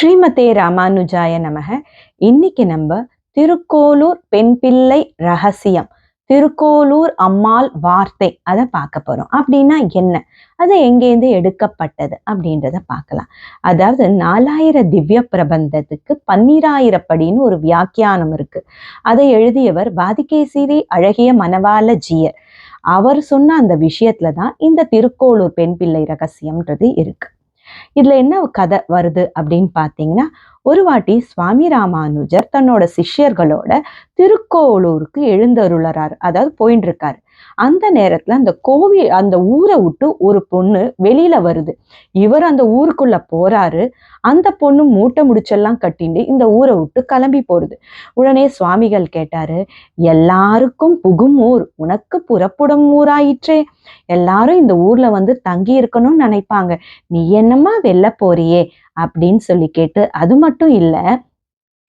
ஸ்ரீமதே ராமானுஜாய நமக. இன்னைக்கு நம்ம திருக்கோலூர் பெண் பிள்ளை ரகசியம் திருக்கோலூர் அம்மாள் வார்த்தை அதை பார்க்க போறோம். அப்படின்னா என்ன? அது எங்கேருந்து எடுக்கப்பட்டது அப்படின்றத பார்க்கலாம். அதாவது நாலாயிர திவ்ய பிரபந்தத்துக்கு பன்னிராயிரப்படின்னு ஒரு வியாக்கியானம் இருக்கு. அதை எழுதியவர் வாதிகேசிரி அழகிய மணவாள ஜியர். அவர் சொன்ன அந்த விஷயத்துல தான் இந்த திருக்கோளூர் பெண் பிள்ளை ரகசியம்ன்றது இருக்கு. இதுல என்ன கதை வருது அப்படின்னு பாத்தீங்கன்னா ஒரு வாட்டி சுவாமி ராமானுஜர் தன்னோட சிஷ்யர்களோட திருக்கோளூருக்கு எழுந்தருளறாரு. அதாவது போயின்னு இருக்காரு அந்த நேரத்துல அந்த கோவில் அந்த ஊரை விட்டு ஒரு பொண்ணு வெளியில வருது. இவர் அந்த ஊருக்குள்ள போறாரு. அந்த பொண்ணு மூட்டை முடிச்செல்லாம் கட்டிண்டு இந்த ஊரை விட்டு கிளம்பி போறது. உடனே சுவாமிகள் கேட்டாரு எல்லாருக்கும் புகும் ஊர் உனக்கு புறப்படும் ஊராயிற்றே. எல்லாரும் இந்த ஊர்ல வந்து தங்கி இருக்கணும்னு நினைப்பாங்க. நீ என்னமா வெளில போறியே? அப்படின்னு சொல்லி கேட்டு அது மட்டும் இல்ல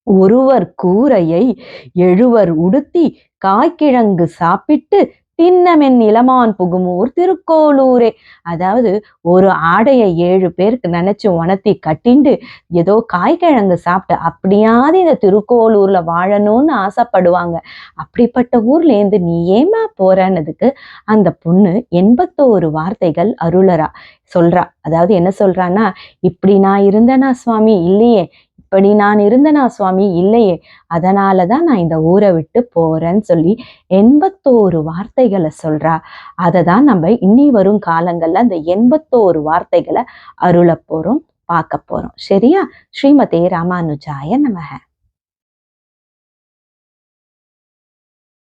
ஒருவர் கூரையை எழுவர் உடுத்தி காய்கிழங்கு சாப்பிட்டு தின்னமென் இளமான் புகுமூர் திருக்கோளூரே. அதாவது ஒரு ஆடையை ஏழு பேருக்கு நினைச்சு உணர்த்தி கட்டிண்டு ஏதோ காய்கிழங்கு சாப்பிட்டு அப்படியாவது இந்த திருக்கோளூர்ல வாழணும்னு ஆசைப்படுவாங்க. அப்படிப்பட்ட ஊர்ல இருந்து நீ ஏமா போறன்னதுக்கு அந்த பொண்ணு எண்பத்தோரு வார்த்தைகள் அருளரா சொல்றா. அதாவது என்ன சொல்றான்னா இப்படி நான் இருந்தேனா சுவாமி? இல்லையே. இப்படி நான் இருந்தனா சுவாமி? இல்லையே. அதனால தான் நான் இந்த ஊரை விட்டு போறேன்னு சொல்லி எண்பத்தோரு வார்த்தைகளை சொல்றா. அதை தான் நம்ம இனி வரும் காலங்கள்ல அந்த எண்பத்தோரு வார்த்தைகளை அருள போறோம் பார்க்க போறோம். சரியா? ஸ்ரீமதே ராமானுஜாய நமக.